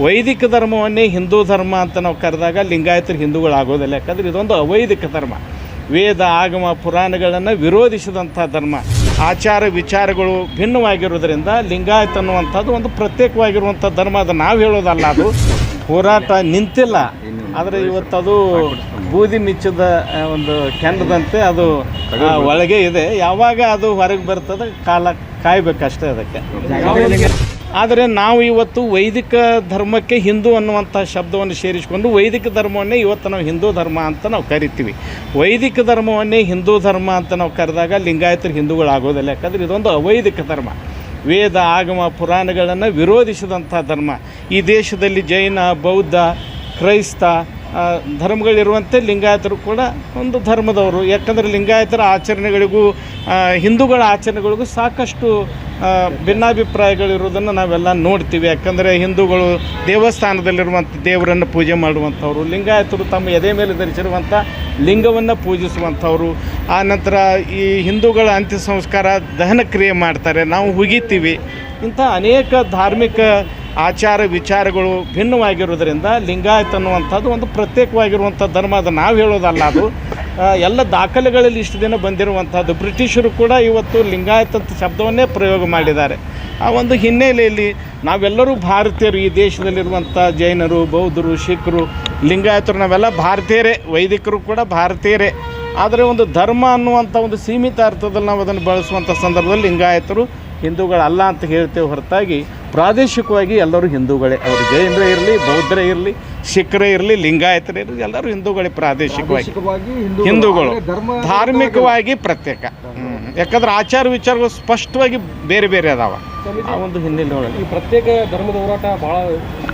ವೈದಿಕ ಧರ್ಮವನ್ನೇ ಹಿಂದೂ ಧರ್ಮ ಅಂತ ನಾವು ಕರೆದಾಗ ಲಿಂಗಾಯತರು ಹಿಂದೂಗಳಾಗೋದಿಲ್ಲ. ಯಾಕಂದ್ರೆ ಇದೊಂದು ಅವೈದಿಕ ಧರ್ಮ. ವೇದ, ಆಗಮ, ಪುರಾಣಗಳನ್ನು ವಿರೋಧಿಸಿದಂಥ ಧರ್ಮ. ಆಚಾರ ವಿಚಾರಗಳು ಭಿನ್ನವಾಗಿರೋದ್ರಿಂದ ಲಿಂಗಾಯತ ಅನ್ನುವಂಥದ್ದು ಒಂದು ಪ್ರತ್ಯೇಕವಾಗಿರುವಂಥ ಧರ್ಮ ಅದು ನಾವು ಹೇಳೋದಲ್ಲ ಅದು. ಹೋರಾಟ ನಿಂತಿಲ್ಲ. ಆದರೆ ಇವತ್ತದು ಬೂದಿ ಮಿಚ್ಚದ ಒಂದು ಕೆಂಡದಂತೆ ಅದು ಒಳಗೆ ಇದೆ. ಯಾವಾಗ ಅದು ಹೊರಗೆ ಬರ್ತದೆ ಕಾಲ ಕಾಯಬೇಕಷ್ಟೇ ಅದಕ್ಕೆ. ಆದರೆ ನಾವು ಇವತ್ತು ವೈದಿಕ ಧರ್ಮಕ್ಕೆ ಹಿಂದೂ ಅನ್ನುವಂಥ ಶಬ್ದವನ್ನು ಸೇರಿಸಿಕೊಂಡು ವೈದಿಕ ಧರ್ಮವನ್ನೇ ಇವತ್ತು ನಾವು ಹಿಂದೂ ಧರ್ಮ ಅಂತ ನಾವು ಕರಿತೀವಿ. ವೈದಿಕ ಧರ್ಮವನ್ನೇ ಹಿಂದೂ ಧರ್ಮ ಅಂತ ನಾವು ಕರೆದಾಗ ಲಿಂಗಾಯತರು ಹಿಂದೂಗಳಾಗೋದಿಲ್ಲ. ಯಾಕಂದ್ರೆ ಇದೊಂದು ಅವೈದಿಕ ಧರ್ಮ. ವೇದ, ಆಗಮ, ಪುರಾಣಗಳನ್ನು ವಿರೋಧಿಸಿದಂಥ ಧರ್ಮ. ಈ ದೇಶದಲ್ಲಿ ಜೈನ, ಬೌದ್ಧ, ಕ್ರೈಸ್ತ ಧರ್ಮಗಳಿರುವಂತೆ ಲಿಂಗಾಯತರು ಕೂಡ ಒಂದು ಧರ್ಮದವರು. ಯಾಕಂದರೆ ಲಿಂಗಾಯತರ ಆಚರಣೆಗಳಿಗೂ ಹಿಂದೂಗಳ ಆಚರಣೆಗಳಿಗೂ ಸಾಕಷ್ಟು ಭಿನ್ನಾಭಿಪ್ರಾಯಗಳಿರೋದನ್ನು ನಾವೆಲ್ಲ ನೋಡ್ತೀವಿ. ಯಾಕಂದರೆ ಹಿಂದೂಗಳು ದೇವಸ್ಥಾನದಲ್ಲಿರುವಂಥ ದೇವರನ್ನು ಪೂಜೆ ಮಾಡುವಂಥವ್ರು, ಲಿಂಗಾಯತರು ತಮ್ಮ ಎದೆ ಮೇಲೆ ಧರಿಸಿರುವಂಥ ಲಿಂಗವನ್ನು ಪೂಜಿಸುವಂಥವ್ರು. ಆ ನಂತರ ಈ ಹಿಂದೂಗಳ ಅಂತ್ಯ ಸಂಸ್ಕಾರ ದಹನ ಕ್ರಿಯೆ ಮಾಡ್ತಾರೆ. ನಾವು ಹುಗಿತೀವಿ. ಇಂಥ ಅನೇಕ ಧಾರ್ಮಿಕ ಆಚಾರ ವಿಚಾರಗಳು ಭಿನ್ನವಾಗಿರುವುದರಿಂದ ಲಿಂಗಾಯತ ಅನ್ನುವಂಥದ್ದು ಒಂದು ಪ್ರತ್ಯೇಕವಾಗಿರುವಂಥ ಧರ್ಮ ಅದು ನಾವು ಹೇಳೋದಲ್ಲ ಅದು. ಎಲ್ಲ ದಾಖಲೆಗಳಲ್ಲಿ ಇಷ್ಟು ದಿನ ಬಂದಿರುವಂಥದ್ದು. ಬ್ರಿಟಿಷರು ಕೂಡ ಇವತ್ತು ಲಿಂಗಾಯತ ಅಂತ ಶಬ್ದವನ್ನೇ ಪ್ರಯೋಗ ಮಾಡಿದ್ದಾರೆ. ಆ ಒಂದು ಹಿನ್ನೆಲೆಯಲ್ಲಿ ನಾವೆಲ್ಲರೂ ಭಾರತೀಯರು ಈ ದೇಶದಲ್ಲಿರುವಂಥ ಜೈನರು, ಬೌದ್ಧರು ಸಿಖ್ರು ಲಿಂಗಾಯತರು ನಾವೆಲ್ಲ ಭಾರತೀಯರೇ, ವೈದಿಕರು ಕೂಡ ಭಾರತೀಯರೇ. ಆದರೆ ಒಂದು ಧರ್ಮ ಅನ್ನುವಂಥ ಒಂದು ಸೀಮಿತ ಅರ್ಥದಲ್ಲಿ ನಾವು ಅದನ್ನು ಬಳಸುವಂಥ ಸಂದರ್ಭದಲ್ಲಿ ಲಿಂಗಾಯತರು ಹಿಂದೂಗಳಲ್ಲ ಅಂತ ಹೇಳ್ತೇವೆ ಹೊರತಾಗಿ ಪ್ರಾದೇಶಿಕವಾಗಿ ಎಲ್ಲರೂ ಹಿಂದೂಗಳೇ. ಅವರು ಜೈನರೇ ಇರಲಿ ಬೌದ್ಧರೇ ಇರಲಿ ಸಿಖ್ರೇ ಇರಲಿ ಲಿಂಗಾಯತರೇ ಇರಲಿ ಎಲ್ಲರೂ ಹಿಂದೂಗಳೇ ಪ್ರಾದೇಶಿಕವಾಗಿ. ಹಿಂದೂಗಳು ಧಾರ್ಮಿಕವಾಗಿ ಪ್ರತ್ಯೇಕ. ಯಾಕಂದ್ರೆ ಆಚಾರ ವಿಚಾರಗಳು ಸ್ಪಷ್ಟವಾಗಿ ಬೇರೆ ಬೇರೆ ಅದಾವ. ಆ ಒಂದು ಹಿನ್ನೆಲೆ ಈ ಪ್ರತ್ಯೇಕ ಧರ್ಮದ ಹೋರಾಟ ಬಹಳ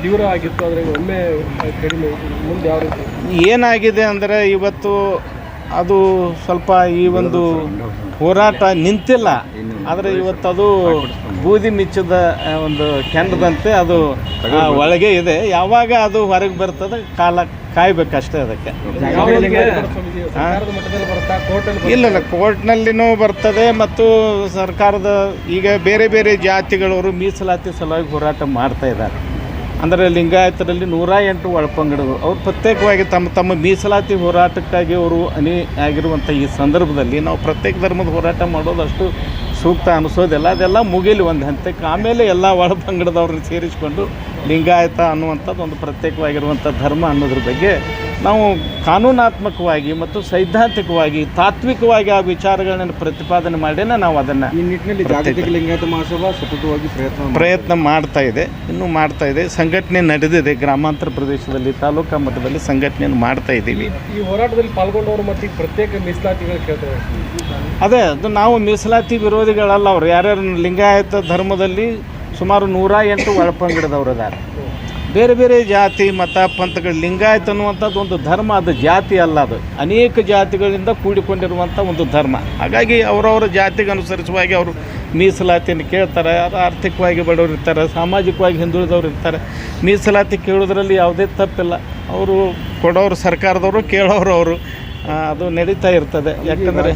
ತೀವ್ರ ಆಗಿತ್ತು ಆದರೆ ಒಮ್ಮೆ ಕಡಿಮೆ ಮುಂದೆ ಯಾವ ರೀತಿ? ಏನಾಗಿದೆ ಅಂದರೆ ಇವತ್ತು ಅದು ಸ್ವಲ್ಪ ಈ ಒಂದು ಹೋರಾಟ ನಿಂತಿಲ್ಲ. ಆದರೆ ಇವತ್ತದು ಬೂದಿ ಮಿಚ್ಚದ ಒಂದು ಕೆಂಡದಂತೆ ಅದು ಒಳಗೆ ಇದೆ. ಯಾವಾಗ ಅದು ಹೊರಗೆ ಬರ್ತದೆ ಕಾಲ ಕಾಯ್ಬೇಕಷ್ಟೇ ಅದಕ್ಕೆ. ಇಲ್ಲ ಇಲ್ಲ ಕೋರ್ಟ್ನಲ್ಲಿನೂ ಬರ್ತದೆ ಮತ್ತು ಸರ್ಕಾರದ ಈಗ ಬೇರೆ ಬೇರೆ ಜಾತಿಗಳವರು ಮೀಸಲಾತಿ ಸಲುವಾಗಿ ಹೋರಾಟ ಮಾಡ್ತಾ ಇದ್ದಾರೆ. ಅಂದರೆ ಲಿಂಗಾಯತರಲ್ಲಿ ನೂರ ಎಂಟು ಒಳಪಂಗಡಗಳು ಅವ್ರು ಪ್ರತ್ಯೇಕವಾಗಿ ತಮ್ಮ ತಮ್ಮ ಮೀಸಲಾತಿ ಹೋರಾಟಕ್ಕಾಗಿ ಅವರು ಅನಿ ಆಗಿರುವಂಥ ಈ ಸಂದರ್ಭದಲ್ಲಿ ನಾವು ಪ್ರತ್ಯೇಕ ಧರ್ಮದ ಹೋರಾಟ ಮಾಡೋದು ಅಷ್ಟು ಸೂಕ್ತ ಅನಿಸೋದಿಲ್ಲ. ಅದೆಲ್ಲ ಮುಗಿಲಿ ಒಂದು ಹಂತಕ್ಕೆ. ಆಮೇಲೆ ಎಲ್ಲ ಒಳಪಂಗಡದವ್ರನ್ನ ಸೇರಿಸಿಕೊಂಡು ಲಿಂಗಾಯತ ಅನ್ನುವಂಥದ್ದು ಒಂದು ಪ್ರತ್ಯೇಕವಾಗಿರುವಂಥ ಧರ್ಮ ಅನ್ನೋದ್ರ ಬಗ್ಗೆ ನಾವು ಕಾನೂನಾತ್ಮಕವಾಗಿ ಮತ್ತು ಸೈದ್ಧಾಂತಿಕವಾಗಿ ತಾತ್ವಿಕವಾಗಿ ಆ ವಿಚಾರಗಳನ್ನು ಪ್ರತಿಪಾದನೆ ಮಾಡಿನೇ ನಾವು ಅದನ್ನು ಈ ನಿಟ್ಟಿನಲ್ಲಿ ಜಾಗತಿಕ ಲಿಂಗಾಯತ ಮಹಾಸಭಾ ಸತತವಾಗಿ ಪ್ರಯತ್ನ ಪ್ರಯತ್ನ ಮಾಡ್ತಾ ಇದೆ ಇನ್ನೂ ಮಾಡ್ತಾ ಇದೆ. ಸಂಘಟನೆ ನಡೆದಿದೆ ಗ್ರಾಮಾಂತರ ಪ್ರದೇಶದಲ್ಲಿ ತಾಲೂಕಾ ಮಟ್ಟದಲ್ಲಿ ಸಂಘಟನೆಯನ್ನು ಮಾಡ್ತಾ ಇದ್ದೀವಿ. ಈ ಹೋರಾಟದಲ್ಲಿ ಪಾಲ್ಗೊಂಡವರು ಮತ್ತು ಪ್ರತ್ಯೇಕ ಮೀಸಲಾತಿಗಳು ಕೇಳ್ತಾರೆ ಅದೇ ಅದು ನಾವು ಮೀಸಲಾತಿ ವಿರೋಧಿಗಳಲ್ಲ ಅವರು. ಯಾರ್ಯಾರು ಲಿಂಗಾಯತ ಧರ್ಮದಲ್ಲಿ ಸುಮಾರು ನೂರ ಎಂಟು ಒಳಪಂಗಡದವ್ರು ಅದಾರ ಬೇರೆ ಬೇರೆ ಜಾತಿ, ಮತ, ಪಂಥಗಳು, ಲಿಂಗಾಯತ ಅನ್ನುವಂಥದ್ದು ಒಂದು ಧರ್ಮ, ಅದು ಜಾತಿ ಅಲ್ಲ ಅದು. ಅನೇಕ ಜಾತಿಗಳಿಂದ ಕೂಡಿಕೊಂಡಿರುವಂಥ ಒಂದು ಧರ್ಮ. ಹಾಗಾಗಿ ಅವರವರ ಜಾತಿಗೆ ಅನುಸರಿಸುವಾಗಿ ಅವರು ಮೀಸಲಾತಿಯನ್ನು ಕೇಳ್ತಾರೆ, ಅದು ಆರ್ಥಿಕವಾಗಿ ಬಡವರು ಇರ್ತಾರೆ, ಸಾಮಾಜಿಕವಾಗಿ ಹಿಂದುಳಿದವರು ಇರ್ತಾರೆ. ಮೀಸಲಾತಿ ಕೇಳೋದ್ರಲ್ಲಿ ಯಾವುದೇ ತಪ್ಪಿಲ್ಲ. ಅವರು ಕೊಡೋರು ಸರ್ಕಾರದವರು, ಕೇಳೋರು ಅವರು. ಅದು ನಡೀತಾ ಇರ್ತದೆ. ಯಾಕಂದರೆ